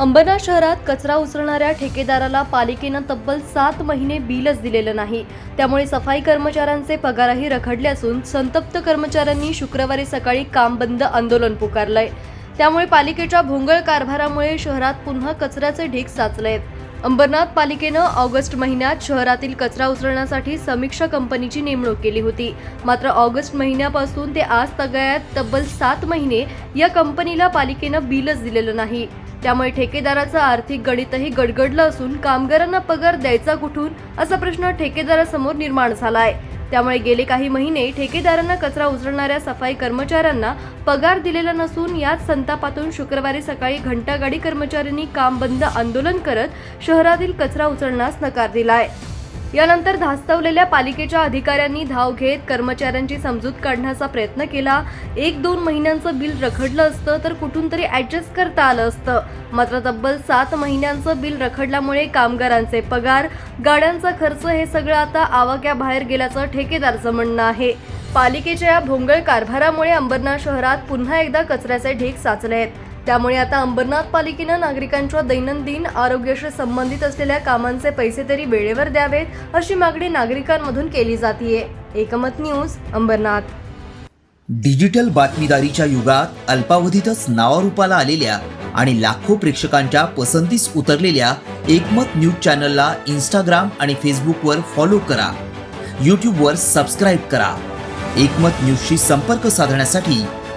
अंबरनाथ शहरात कचरा उचलणाऱ्या ठेकेदाराला पालिकेनं तब्बल सात महिने बिलच दिलेलं नाही. त्यामुळे सफाई कर्मचाऱ्यांचे पगारही रखडले असून संतप्त कर्मचाऱ्यांनी शुक्रवारी सकाळी काम बंद आंदोलन पुकारलंय. त्यामुळे पालिकेच्या भोंगळ कारभारामुळे शहरात पुन्हा कचऱ्याचे ढीक साचले आहेत अंबरनाथ पालिकेनं ऑगस्ट महिन्यात शहरातील कचरा उचलण्यासाठी समीक्षा कंपनीची नेमणूक केली होती. मात्र ऑगस्ट महिन्यापासून ते आज तगायत तब्बल सात महिने या कंपनीला पालिकेनं बिलच दिलेलं नाही. त्यामुळे ठेकेदाराचं आर्थिक गणितही गडगडलं असून कामगारांना पगार द्यायचा कुठून असा प्रश्न ठेकेदारासमोर निर्माण झालाय. त्यामुळे गेले काही महिने ठेकेदारांना कचरा उचलणाऱ्या सफाई कर्मचाऱ्यांना पगार दिलेला नसून याच संतापातून शुक्रवारी सकाळी घंटागाडी कर्मचाऱ्यांनी काम बंद आंदोलन करत शहरातील कचरा उचलण्यास नकार दिलाय. यानंतर धास्तवलेल्या पालिकेच्या अधिकाऱ्यांनी धाव घेत कर्मचाऱ्यांची समजूत काढण्याचा प्रयत्न केला. एक दोन महिन्यांचं बिल रखडलं असतं तर कुठून तरी ऍडजस्ट करता आलं असतं. मात्र तब्बल सात महिन्यांचं बिल रखडल्यामुळे कामगारांचे पगार गाड्यांचा खर्च हे सगळं आता आवाक्याबाहेर गेल्याचं ठेकेदारचं म्हणणं आहे. पालिकेच्या या भोंगळ कारभारामुळे अंबरनाथ शहरात पुन्हा एकदा कचऱ्याचे ढेक साचले आहेत. त्यामुळे आता अंबरनाथ पालिकेनं नागरिकांच्या दैनंदिन आरोग्याशी संबंधित असलेल्या कामांचे पैसे तरी वेळेवर द्यावेत अशी मागणी नागरिकांमधून केली जातीये. एकमत न्यूज अंबरनाथ. डिजिटल बातमीदारीच्या युगात अल्पावधीतच नावारूपाला आलेल्या आणि लाखो प्रेक्षकांच्या पसंतीस उतरलेल्या एकमत न्यूज चॅनलला इंस्टाग्राम आणि फेसबुकवर फॉलो करा. यूट्यूबवर सबस्क्राईब करा. एकमत न्यूजशी संपर्क साधण्यासाठी